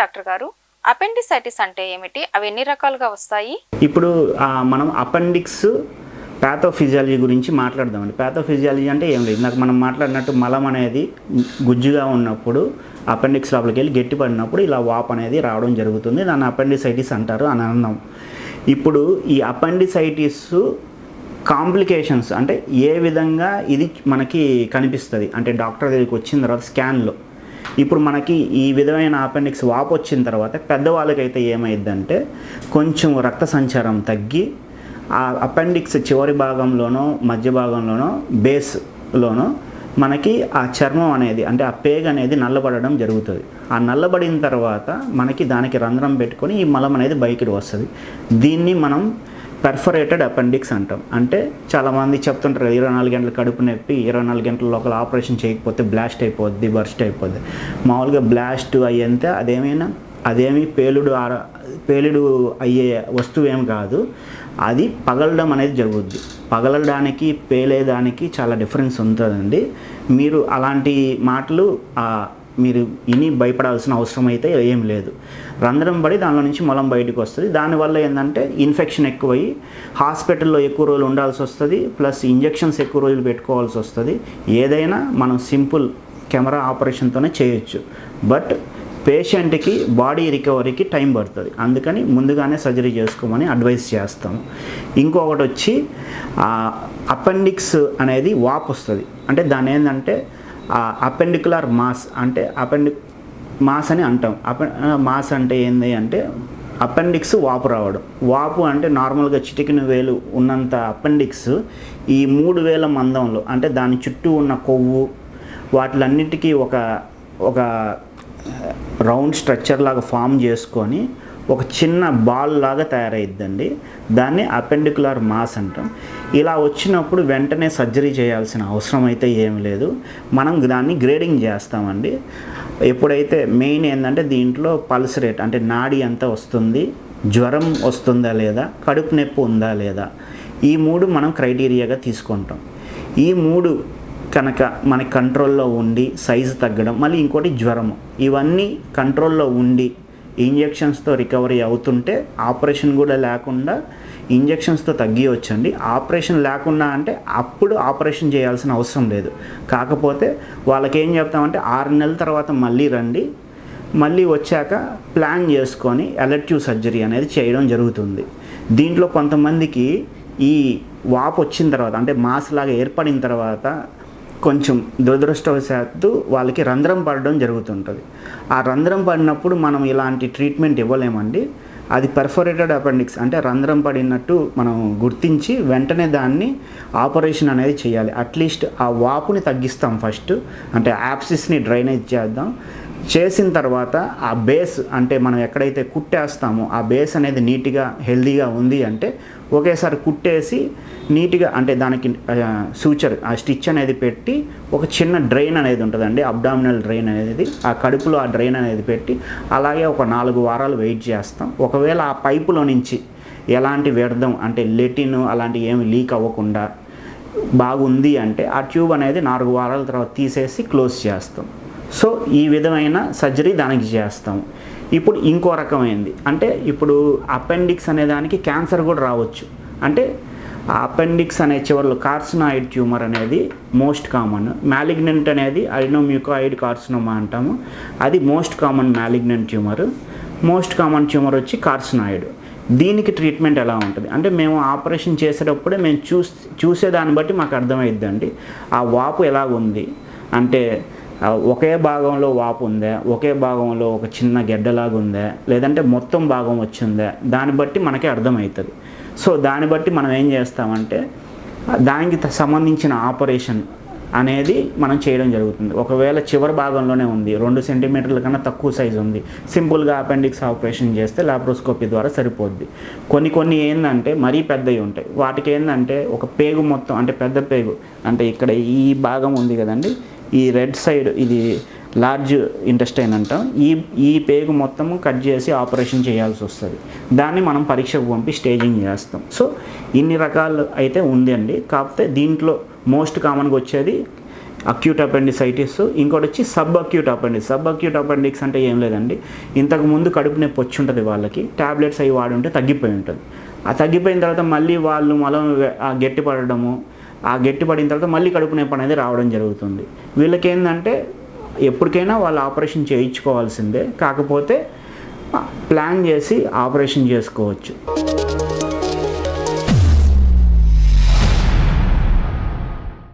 Doctor గారు? Appendicitis అంటే ఏమిటి? అవి ఎన్ని రకాలుగా వస్తాయి? ఇప్పుడు మనం అపెండిక్స్ ప్యాథోఫిజియాలజీ గురించి మాట్లాడదామండి. ప్యాథోఫిజియాలజీ అంటే ఏం లేదు. నాకు మనం మాట్లాడినట్టు మలం అనేది గుజ్జుగా ఉన్నప్పుడు అపెండిక్స్ లోపలికి వెళ్ళి గట్టి పడినప్పుడు ఇలా వాప్ అనేది రావడం జరుగుతుంది. దాన్ని అపెండిసైటిస్ అంటారు అని అన్నాం. ఇప్పుడు ఈ అపెండిసైటిస్ కాంప్లికేషన్స్ అంటే ఏ విధంగా ఇది మనకి కనిపిస్తుంది? అంటే డాక్టర్ దగ్గరికి వచ్చిన తర్వాత స్కాన్లో. ఇప్పుడు మనకి ఈ విధమైన అపెండిక్స్ వాపు వచ్చిన తర్వాత పెద్దవాళ్ళకైతే ఏమైందంటే కొంచెం రక్త సంచారం తగ్గి ఆ అపెండిక్స్ చివరి భాగంలోనో మధ్య భాగంలోనో బేస్లోనో మనకి ఆ చర్మం అనేది అంటే ఆ పేగ్ అనేది నల్లబడడం జరుగుతుంది. ఆ నల్లబడిన తర్వాత మనకి దానికి రంధ్రం పెట్టుకొని ఈ మలం అనేది బయటికి వస్తుంది. దీన్ని మనం పెర్ఫరేటెడ్ అపెండిక్స్ అంటాం. అంటే చాలామంది చెప్తుంటారు ఇరవై నాలుగు గంటల కడుపు నొప్పి ఇరవై నాలుగు గంటల లోపల ఆపరేషన్ చేయకపోతే బ్లాస్ట్ అయిపోద్ది బర్స్ట్ అయిపోద్ది. మామూలుగా బ్లాస్ట్ అయ్యేంతే అదేమైనా అదేమి పేలుడు పేలుడు అయ్యే వస్తువు ఏం కాదు. అది పగలడం అనేది జరుగుద్ది. పగలడానికి పేలేదానికి చాలా డిఫరెన్స్ ఉంటుందండి. మీరు అలాంటి మాటలు మీరు ఇని భయపడాల్సిన అవసరం అయితే ఏం లేదు. రంధ్రం పడి దానిలో నుంచి మలం బయటకు వస్తుంది. దానివల్ల ఏంటంటే ఇన్ఫెక్షన్ ఎక్కువయ్యి హాస్పిటల్లో ఎక్కువ రోజులు ఉండాల్సి వస్తుంది. ప్లస్ ఇంజెక్షన్స్ ఎక్కువ రోజులు పెట్టుకోవాల్సి వస్తుంది. ఏదైనా మనం సింపుల్ కెమెరా ఆపరేషన్తోనే చేయొచ్చు. బట్ పేషెంట్కి బాడీ రికవరీకి టైం పడుతుంది. అందుకని ముందుగానే సర్జరీ చేసుకోమని అడ్వైస్ చేస్తాము. ఇంకొకటి వచ్చి అపెండిక్స్ అనేది వాప్ వస్తుంది. అంటే దాని ఏంటంటే అపెండికులర్ మాస్ అంటే అపెండి మాస్ అని అంటాం. అపె మాస్ అంటే ఏంది అంటే అపెండిక్స్ వాపు రావడం. వాపు అంటే నార్మల్గా చిటికిన వేలు ఉన్నంత అపెండిక్స్ ఈ మూడు వేల మందంలో అంటే దాని చుట్టూ ఉన్న కొవ్వు వాటిలన్నిటికీ ఒక ఒక రౌండ్ స్ట్రక్చర్ లాగా ఫామ్ చేసుకొని ఒక చిన్న బాల్ లాగా తయారైద్దండి. దాన్ని అపెండికులర్ మాస్ అంటాం. ఇలా వచ్చినప్పుడు వెంటనే సర్జరీ చేయాల్సిన అవసరం అయితే ఏం లేదు. మనం దాన్ని గ్రేడింగ్ చేస్తామండి. ఎప్పుడైతే మెయిన్ ఏంటంటే దీంట్లో పల్స్ రేట్ అంటే నాడి ఎంత వస్తుంది జ్వరం వస్తుందా లేదా కడుపు నొప్పి ఉందా లేదా ఈ మూడు మనం క్రైటీరియాగా తీసుకుంటాం. ఈ మూడు కనుక మన కంట్రోల్లో ఉండి సైజు తగ్గడం మళ్ళీ ఇంకోటి జ్వరము. ఇవన్నీ కంట్రోల్లో ఉండి ఇంజెక్షన్స్తో రికవరీ అవుతుంటే ఆపరేషన్ కూడా లేకుండా ఇంజెక్షన్స్తో తగ్గివచ్చండి ఆపరేషన్ లేకుండా అంటే అప్పుడు ఆపరేషన్ చేయాల్సిన అవసరం లేదు. కాకపోతే వాళ్ళకి ఏం చెప్తామంటే ఆరు నెలల తర్వాత మళ్ళీ రండి. మళ్ళీ వచ్చాక ప్లాన్ చేసుకొని ఎలర్టివ్ సర్జరీ అనేది చేయడం జరుగుతుంది. దీంట్లో కొంతమందికి ఈ వాపు వచ్చిన తర్వాత అంటే మాస్ లాగా ఏర్పడిన తర్వాత కొంచెం దురదృష్టవశాత్తు వాళ్ళకి రంధ్రం పడడం జరుగుతుంటుంది. ఆ రంధ్రం పడినప్పుడు మనం ఇలాంటి ట్రీట్మెంట్ ఇవ్వలేమండి. అది పెర్ఫరేటెడ్ అపెండిక్స్ అంటే రంధ్రం పడినట్టు మనం గుర్తించి వెంటనే దాన్ని ఆపరేషన్ అనేది చేయాలి. అట్లీస్ట్ ఆ వాపుని తగ్గిస్తాం ఫస్ట్. అంటే యాప్సిస్ని డ్రైనేజ్ చేద్దాం. చేసిన తర్వాత ఆ బేస్ అంటే మనం ఎక్కడైతే కుట్టేస్తామో ఆ బేస్ అనేది నీట్గా హెల్దీగా ఉంది అంటే ఒకేసారి కుట్టేసి నీట్గా అంటే దానికి సూచర్ ఆ స్టిచ్ అనేది పెట్టి ఒక చిన్న డ్రైన్ అనేది ఉంటుందండి అబ్డామినల్ డ్రైన్ అనేది. ఆ కడుపులో ఆ డ్రైన్ అనేది పెట్టి అలాగే ఒక నాలుగు వారాలు వెయిట్ చేస్తాం. ఒకవేళ ఆ పైపులో నుంచి ఎలాంటి వ్యర్థం అంటే లెటిన్ అలాంటి ఏమి లీక్ అవ్వకుండా బాగుంది అంటే ఆ ట్యూబ్ అనేది నాలుగు వారాల తర్వాత తీసేసి క్లోజ్ చేస్తాం. సో ఈ విధమైన సర్జరీ దానికి చేస్తాం. ఇప్పుడు ఇంకో రకమైంది. అంటే ఇప్పుడు అపెండిక్స్ అనే దానికి క్యాన్సర్ కూడా రావచ్చు. అంటే ఆ అపెండిక్స్ అనే చివరిలో కార్సినాయిడ్ ట్యూమర్ అనేది మోస్ట్ కామన్. మ్యాలిగ్నెంట్ అనేది అడినోమ్యూకాయిడ్ కార్సినోమా అంటాము. అది most common malignant tumour. Most common tumour వచ్చి కార్సినాయిడ్. దీనికి ట్రీట్మెంట్ ఎలా ఉంటుంది? అంటే మేము ఆపరేషన్ చేసేటప్పుడే మేము చూస్ చూసేదాన్ని బట్టి మాకు అర్థమైద్దండి. ఆ వాపు ఎలా ఉంది? అంటే ఒకే భాగంలో వాపు ఉందా ఒకే భాగంలో ఒక చిన్న గెడ్డలాగా ఉందా లేదంటే మొత్తం భాగం వచ్చిందా దాన్ని బట్టి మనకే అర్థమవుతుంది. సో దాన్ని బట్టి మనం ఏం చేస్తామంటే దానికి త- సంబంధించిన ఆపరేషన్ అనేది మనం చేయడం జరుగుతుంది. ఒకవేళ చివరి భాగంలోనే ఉంది రెండు సెంటీమీటర్ల కన్నా తక్కువ సైజు ఉంది సింపుల్గా అపెండిక్స్ ఆపరేషన్ చేస్తే లాప్రోస్కోపీ ద్వారా సరిపోద్ది. కొన్ని కొన్ని ఏంటంటే మరీ పెద్దవి ఉంటాయి. వాటికి ఏంటంటే ఒక పేగు మొత్తం అంటే పెద్ద పేగు అంటే ఇక్కడ ఈ భాగం ఉంది కదండి ఈ రెడ్ సైడ్ ఇది లార్జ్ ఇంటెస్టైన్ అంటాం. ఈ ఈ పేగు మొత్తము కట్ చేసి ఆపరేషన్ చేయాల్సి వస్తుంది. దాన్ని మనం పరీక్షకు పంపి స్టేజింగ్ చేస్తాం. సో ఇన్ని రకాలు అయితే ఉంది అండి. కాకపోతే దీంట్లో మోస్ట్ కామన్గా వచ్చేది అక్యూట్ అపెండిసైటిస్ ఇంకోటి వచ్చి sub acute appendix sub acute appendix అంటే ఏం లేదండి. ఇంతకు ముందు కడుపు నొప్పి వచ్చి ఉంటుంది వాళ్ళకి. ట్యాబ్లెట్స్ అవి వాడుంటే తగ్గిపోయి ఉంటుంది. ఆ తగ్గిపోయిన తర్వాత మళ్ళీ వాళ్ళు మలం వె- ఆ గట్టి పడడము ఆ గట్టి పడిన తర్వాత మళ్ళీ కడుపు నొప్పి అనేది రావడం జరుగుతుంది. వీళ్ళకి ఏంటంటే ఎప్పటికైనా వాళ్ళు ఆపరేషన్ చేయించుకోవాల్సిందే. కాకపోతే ప్లాన్ చేసి ఆపరేషన్ చేసుకోవచ్చు.